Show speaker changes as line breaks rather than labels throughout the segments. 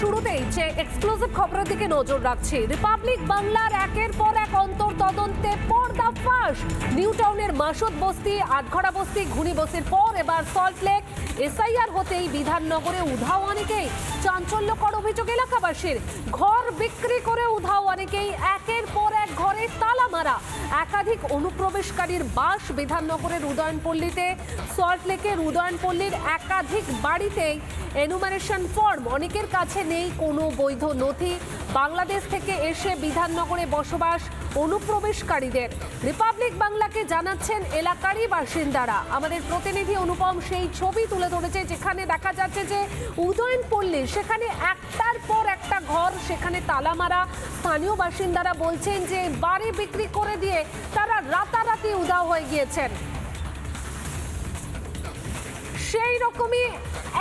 শুরুতেই যে এক্সক্লুসিভ খবরের দিকে নজর রাখছি। রিপাবলিক বাংলার একের পর এক অন্তর তদন্তে পর্দা ফাঁস। নিউ টাউনের মাসুদ বস্তি আটঘড়া বস্তি ঘুনি বস্তির পর এবার সল্ট লেক এসআইআর হতেই বিধাননগরে উধাও অনেকেই, চাঞ্চল্যকর অভিযোগ এলাকাবাসীর। ঘর বিক্রি করে উধাও অনেকেই, একের পর এক ঘরে তালা মারা। একাধিক অনুপ্রবেশকারীর বাস বিধাননগরের উদয়নপল্লীতে সল্টলেকের উদয়নপল্লীর একাধিক বাড়িতেই এনুমারেশন ফর্ম অনেকের কাছে নেই, কোনো বৈধ নথি। বাংলাদেশ থেকে এসে বিধাননগরে বসবাস অনুপ্রবেশকারীদের। রিপাবলিক বাংলাকে জানাচ্ছেন এলাকারই বাসিন্দারা। আমাদের প্রতিনিধি অনুপম সেই ছবি তুলে ধরেছে, যেখানে দেখা যাচ্ছে যে উদয়নপল্লী, সেখানে একটার পর একটা ঘর, সেখানে তালা মারা স্থানীয় বাসিন্দারা বলছেন যে বাড়ি বিক্রি করে দিয়ে তারা রাতারাতি উদাও হয়ে গিয়েছেন। সেই রকমই,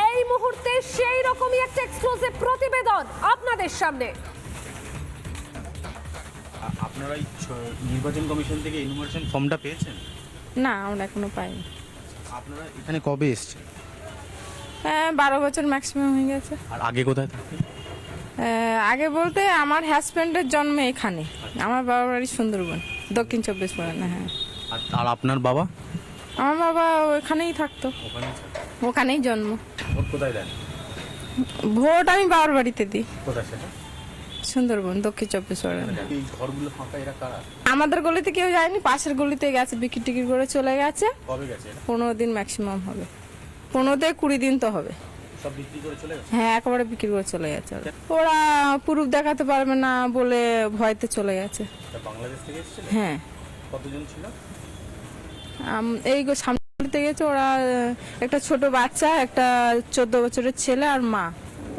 এই মুহূর্তে সেই রকমই একটা এক্সক্লুসিভ প্রতিবেদন আপনাদের সামনে।
আপনারা নির্বাচন কমিশন থেকে ইনফরমেশন ফর্মটা পেয়েছেন?
না আমরা এখনও পাইনি।
আপনারা এখানে কবে এসছেন?
হ্যাঁ বারো বছর ম্যাক্সিমাম হয়ে গেছে।
আর আগে কোথায় থাকতেন?
আগে বলতে আমার হাজব্যান্ডের জন্ম এখানে আমার বাবার বাড়ি সুন্দরবন দক্ষিণ চব্বিশ পরগনা হ্যাঁ।
আর আর আপনার বাবা?
আমার বাবা ওখানেই থাকতো। ওখানেই জন্ম।
ভোট কোথায় দেন?
ভোট আমি বাবার বাড়িতে দিই।
কোথায় সেটা?
সুন্দরবন দক্ষিণ চব্বিশ পরগনা। আমাদের গলিতে কেউ যায়নি পাশের গলিতে গেছে বিক্রি টিকিট করে চলে গেছে। পনেরো দিন ম্যাক্সিমাম হবে। পনেরো থেকে কুড়ি দিন তো হবে। হ্যাঁ একেবারে বিক্রি করে চলে গেছে ওরা। প্রুফ দেখাতে পারবে না বলে ভয়তে চলে গেছে। হ্যাঁ।
কতজন ছিল?
এই সামনে গেছে ওরা একটা ছোট বাচ্চা একটা চোদ্দ বছরের ছেলে আর মা।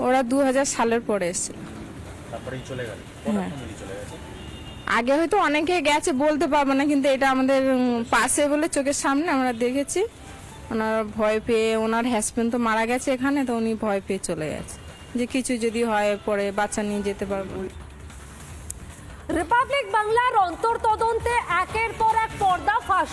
ওরা দু হাজার সালের পরে এসেছিল।
তারপরেই চলে গেল।
হ্যাঁ।
চলে গেছে।
আগে হয়তো অনেকে গেছে বলতে পারব না কিন্তু এটা আমাদের পাশে বলে চোখের সামনে আমরা দেখেছি। ওনার ভয় পেয়ে ওনার হ্যাজব্যান্ড তো মারা গেছে এখানে তো উনি ভয় পেয়ে চলে গেছে। যে কিছু যদি হয় পরে বাচ্চা নিয়ে যেতে পারব।
রিপাবলিক বাংলার অন্তর তদন্তে এক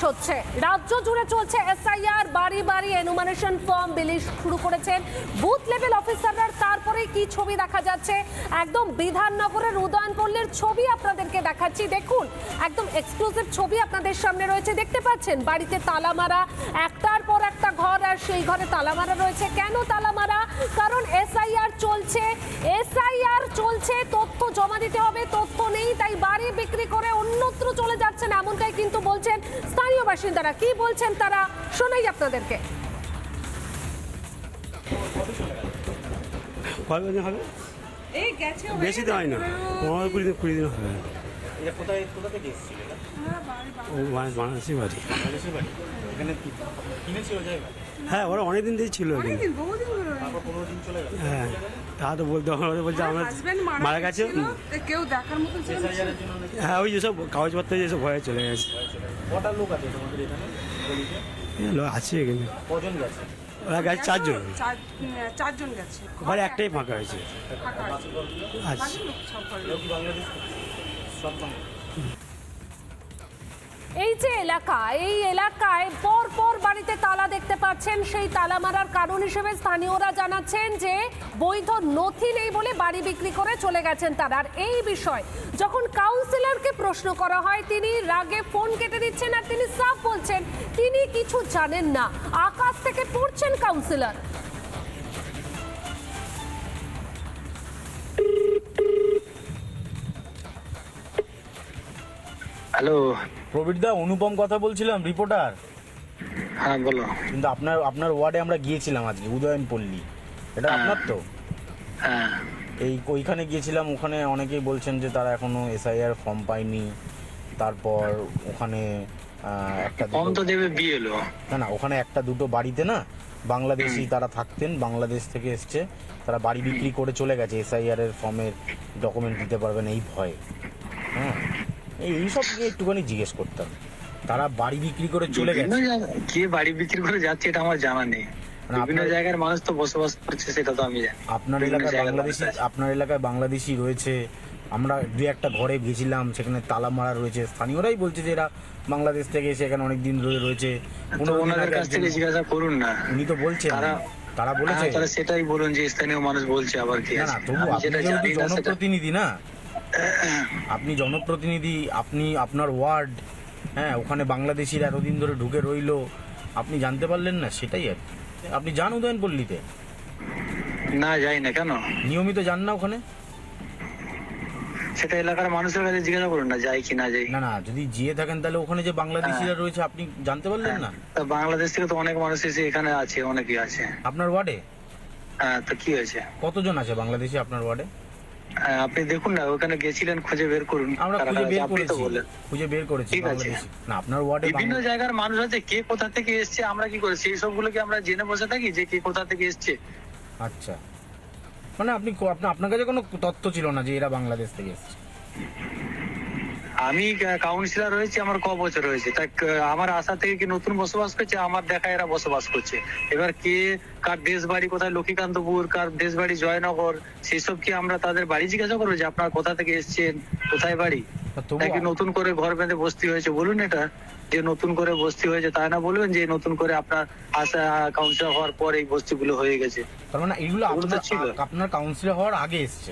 হচ্ছে। রাজ্য জুড়ে চলছে এসআইআর বাড়ি বাড়ি এনুমানেশন ফর্ম বিলি শুরু করেছেন বুথ লেভেল অফিসাররা। তারপরে কি ছবি দেখা যাচ্ছে? একদম বিধাননগরের উদয়নপল্লীর ছবি আপনাদেরকে দেখাচ্ছি। দেখুন, একদম এক্সক্লুসিভ ছবি আপনাদের সামনে রয়েছে। দেখতে পাচ্ছেন, বাড়িতে তালা মারা, একটার ঘর আর সেই ঘরে তালা মারা রয়েছে। কেন তালা মারা কারণ এসআইআর চলছে। এসআইআর চলছে তথ্য জমা দিতে হবে তথ্য নেই তাই বাড়ি বিক্রি করে অন্যত্র চলে যাচ্ছেন এমনটাই কিন্তু বলছেন স্থানীয় বাসিন্দারা। কি বলছেন তারা? শোনাই আপনাদেরকে।
কয়দিন হবে? বেশি তো হয় না পনেরো কুড়ি দিন কুড়ি দিন হবে।
কোথায় কোথা থেকে এসেছিল এটা?
ও বাংলা- বাংলাদেশি বাড়ি।
বাংলাদেশের বাড়ি। এখানে কিনেছিল জায়গা?
হ্যাঁ ওরা অনেক দিন দিয়ে ছিল হ্যাঁ তা তো বলতে হবে ওরা বলছে আমরা মারা গেছে।
কেউ দেখার মতো
হ্যাঁ ওই যেসব কাগজপত্র যেসব ভয়ে চলে গেছে।
কটা লোক আছে তোমাদের এখানে?
লোক আছে এখানে।
কজন গেছে?
ওরা গেছে চারজন।
চারজন গেছে।
ঘরে একটাই ফাঁকা হয়েছে। আচ্ছা
সব
এই যে এলাকা, এই এলাকায় পর পর বাড়িতে তালা দেখতে পাচ্ছেন, সেই তালা মারার কারণ হিসেবে স্থানীয়রা জানাচ্ছেন যে বৈধ নথি নেই বলে বাড়ি বিক্রি করে চলে গেছেন তারা। আর এই বিষয়, যখন কাউন্সিলরকে প্রশ্ন করা হয়, তিনি রাগে ফোন কেটে দিচ্ছেন আর তিনি সাফ বলছেন, তিনি কিছু জানেন না। আকাশ থেকে পড়ছেন কাউন্সিলর
হ্যালো
প্রবীরদা অনুপম কথা বলছিলাম রিপোর্টার
হ্যাঁ বলো।
কিন্তু আপনার আপনার ওয়ার্ডে আমরা গিয়েছিলাম আজকে উদয়নপল্লী। এটা আপনার তো?
হ্যাঁ।
এই ওইখানে গিয়েছিলাম ওখানে অনেকেই বলছেন যে তারা এখনও এসআইআর ফর্ম পায়নি। তারপর ওখানে একটা
ফর্ম তো দেবে বিএলও
না না ওখানে একটা দুটো বাড়িতে না বাংলাদেশি তারা থাকতেন বাংলাদেশ থেকে এসছে। তারা বাড়ি বিক্রি করে চলে গেছে এসআইআর এর ফর্মের ডকুমেন্ট দিতে পারবেন এই ভয়ে। হ্যাঁ এইসব নিয়ে একটুখানি জিজ্ঞেস করতাম। তারা বাড়ি বিক্রি করে চলে গেছে।
কে বাড়ি বিক্রি করে যাচ্ছে এটা আমার জানা নেই। বিভিন্ন জায়গার মানুষ তো বসবাস করছে সেটা তো আমি জানি।
আপনার এলাকায় বাংলাদেশি আপনার এলাকায় বাংলাদেশি রয়েছে। আমরা দু একটা ঘরে গেছিলাম সেখানে তালা মারা রয়েছে। স্থানীয়রাই বলছে যে এরা বাংলাদেশ থেকে এসে এখানে অনেক দিন ধরে রয়েছে।
ওনাদের কাছ থেকে জিজ্ঞাসা করুন না।
উনি তো বলছেন।
তারা
তারা বলেছে।
হ্যাঁ, সেটাই বলুন যে স্থানীয় মানুষ বলছে আবার কি
না তবু আপনি জনপ্রতিনিধি না আপনি জনপ্রতিনিধি আপনি আপনার ওয়ার্ড হ্যাঁ ওখানে বাংলাদেশিরা এতদিন ধরে ঢুকে রইল আপনি জানতে পারলেন না? সেটাই আর আপনি যান উদয়ন পল্লীতে
না যাই না কেন?
নিয়মিত যান না ওখানে?
সেটা এলাকার মানুষের কাছে জিজ্ঞাসা করুন না যাই কি না যাই।
না না যদি জিয়ে থাকেন তাহলে ওখানে যে বাংলাদেশিরা রয়েছে আপনি জানতে পারলেন না?
তা বাংলাদেশ থেকে তো অনেক মানুষ এসে এখানে আছে অনেকেই আছে।
আপনার ওয়ার্ডে?
হ্যাঁ তো কি হয়েছে?
কতজন আছে বাংলাদেশি আপনার ওয়ার্ডে?
হ্যাঁ, আপনি দেখুন না ওখানে গেছিলেন খুঁজে বের করুন
আমরা খুঁজে বের করেছি খুঁজে বের করেছি
ঠিক আছে।
না আপনার ওয়ার্ডে
বিভিন্ন জায়গার মানুষ আছে কে কোথা থেকে এসেছে আমরা কি করে সেই সবগুলো কি আমরা জেনে বসে থাকি যে কে কোথা থেকে এসেছে।
আচ্ছা। মানে আপনি আপনার কাছে কোনো তথ্য ছিল না যে এরা বাংলাদেশ থেকে এসেছে?
আমি কাউন্সিলর হয়েছি আমার ক বছর হয়েছে। তা আমার আশা থেকে কি নতুন বসবাস করছে? আমার দেখা এরা বসবাস করছে। এবার কে কার দেশ বাড়ি কোথায়? লক্ষ্মীকান্তপুর কার দেশ বাড়ি জয়নগর? সেসব কি আমরা তাদের বাড়ি জিজ্ঞাসা করব যে আপনার কোথা থেকে এসছেন? কোথায় বাড়ি? নাকি নতুন করে ঘর বেঁধে বস্তি হয়েছে? বলুন এটা। যে নতুন করে বস্তি হয়েছে তাই না বলবেন যে নতুন করে আপনার আশা কাউন্সিলর হওয়ার পর এই বস্তিগুলো হয়ে গেছে।
তার মানে এগুলো আপনার
ছিল।
আপনার কাউন্সিলর হওয়ার আগে এসছে।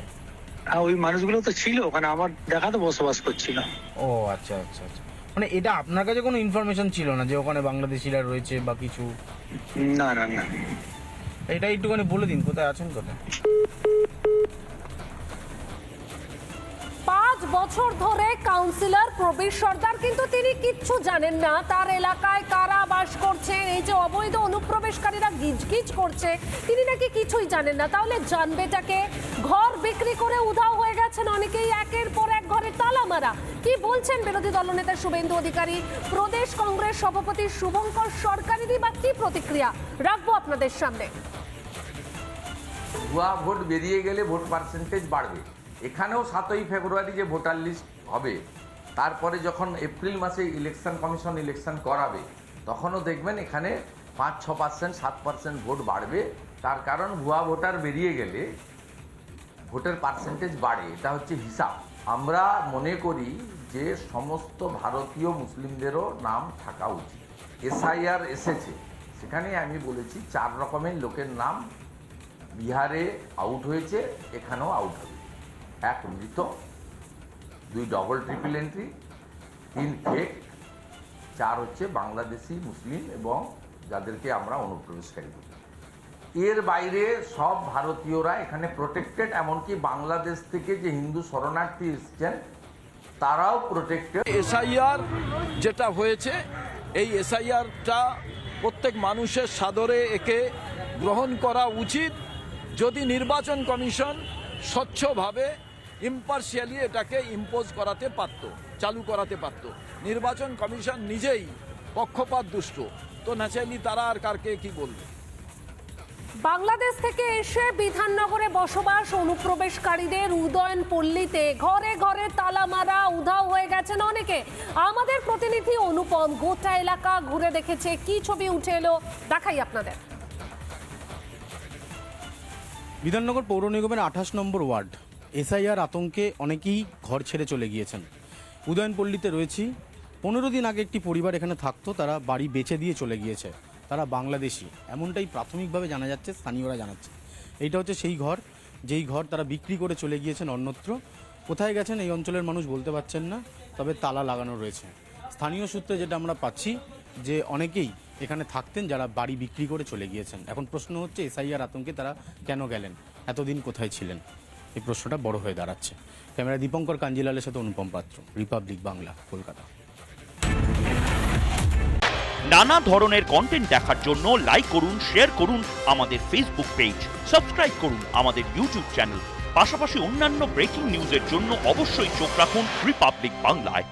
ওই মানুষগুলো তো ছিল ওখানে আমার দেখাতে বসবাস করছিল।
ও আচ্ছা আচ্ছা আচ্ছা। মানে এটা আপনার কাছে কোনো ইনফরমেশন ছিল না যে ওখানে বাংলাদেশিরা রয়েছে বা কিছু?
না না না।
এটা একটুখানি বলে দিন কোথায় আছেন কোথায়?
বছর ধরে কাউন্সিলর প্রবীর সর্দার, কিন্তু তিনি কিচ্ছু জানেন না। তার এলাকায় কারা বাস করছেন এই যে অবৈধ অনুপ্রবেশকারীরা গিজগিজ করছে, তিনি নাকি কিছুই জানেন না। তাহলে জানবে জানবেটাকে ঘর বিক্রি করে উধাও হয়ে গেছেন অনেকেই, একের পর এক ঘরে তালা মারা। কি বলছেন বিরোধী দলনেতা শুভেন্দু অধিকারী? প্রদেশ কংগ্রেস সভাপতি শুভঙ্কর সরকারেরই বা কি প্রতিক্রিয়া? রাখব আপনাদের সামনে।
ভুয়া ভোট বেরিয়ে গেলে ভোট পার্সেন্টেজ বাড়বে। এখানেও সাতই ফেব্রুয়ারি যে ভোটার লিস্ট হবে, তারপরে যখন এপ্রিল মাসে ইলেকশন কমিশন ইলেকশন করাবে, তখনও দেখবেন এখানে পাঁচ, ছ পার্সেন্ট, সাত পার্সেন্ট ভোট বাড়বে। তার কারণ ভুয়া ভোটার বেরিয়ে গেলে ভোটের পার্সেন্টেজ বাড়ে, এটা হচ্ছে হিসাব। আমরা মনে করি যে সমস্ত ভারতীয় মুসলিমদেরও নাম থাকা উচিত। এসআইআর এসেছে। সেখানে আমি বলেছি, চার রকমের লোকের নাম বিহারে আউট হয়েছে, এখানেও আউট হবে এক মৃত, দুই ডবল ট্রিপল এন্ট্রি তিন ফেক চার হচ্ছে বাংলাদেশি, মুসলিম এবং যাদেরকে আমরা অনুপ্রবেশকারী বলি। এর বাইরে সব ভারতীয়রা এখানে প্রোটেক্টেড এমনকি বাংলাদেশ থেকে যে হিন্দু শরণার্থী এসছেন, তারাও প্রোটেক্টেড
এসআইআর যেটা হয়েছে, এই এসআইআরটা প্রত্যেক মানুষের সাদরে একে গ্রহণ করা উচিত। যদি নির্বাচন কমিশন স্বচ্ছভাবে ইম্পার্শিয়ালি এটাকে ইম্পোজ করাতে পারত চালু করাতে পারত। নির্বাচন কমিশন নিজেই পক্ষপাত দুষ্ট। তো ন্যাচারালি তারা আর কারকে কি বলবে?
বাংলাদেশ থেকে এসে বিধাননগরে বসবাস অনুপ্রবেশকারীদের উদয়ন পল্লীতে ঘরে ঘরে তালা মারা উধাও হয়ে গেছেন অনেকে। আমাদের প্রতিনিধি অনুপম গোটা এলাকা ঘুরে দেখেছে কি ছবি উঠে এলো দেখাই আপনাদের।
বিধাননগর পৌর নিগমের আঠাশ নম্বর ওয়ার্ড। এসআইআর আতঙ্কে অনেকেই ঘর ছেড়ে চলে গিয়েছেন। উদয়নপল্লীতে রয়েছি। পনেরো দিন আগে একটি পরিবার এখানে থাকতো, তারা বাড়ি বেচে দিয়ে চলে গিয়েছে। তারা বাংলাদেশি, এমনটাই প্রাথমিকভাবে জানা যাচ্ছে, স্থানীয়রা জানাচ্ছে। এইটা হচ্ছে সেই ঘর, যেই ঘর তারা বিক্রি করে চলে গিয়েছেন অন্যত্র। কোথায় গেছেন এই অঞ্চলের মানুষ বলতে পারছেন না, তবে তালা লাগানো রয়েছে। স্থানীয় সূত্রে যেটা আমরা পাচ্ছি, যে অনেকেই এখানে থাকতেন, যারা বাড়ি বিক্রি করে চলে গিয়েছেন। এখন প্রশ্ন হচ্ছে, এসআইআর আতঙ্কে তারা কেন গেলেন? এতদিন কোথায় ছিলেন? এই প্রশ্নটা বড় হয়ে দাঁড়াচ্ছে। ক্যামেরা দীপঙ্কর কাঞ্জিলালের সাথে অনুপম পাত্র, রিপাবলিক বাংলা, কলকাতা।
নানা ধরনের কন্টেন্ট দেখার জন্য লাইক করুন শেয়ার করুন আমাদের ফেসবুক পেজ সাবস্ক্রাইব করুন আমাদের ইউটিউব চ্যানেল পাশাপাশি অন্যান্য ব্রেকিং নিউজের জন্য অবশ্যই চোখ রাখুন রিপাবলিক বাংলায়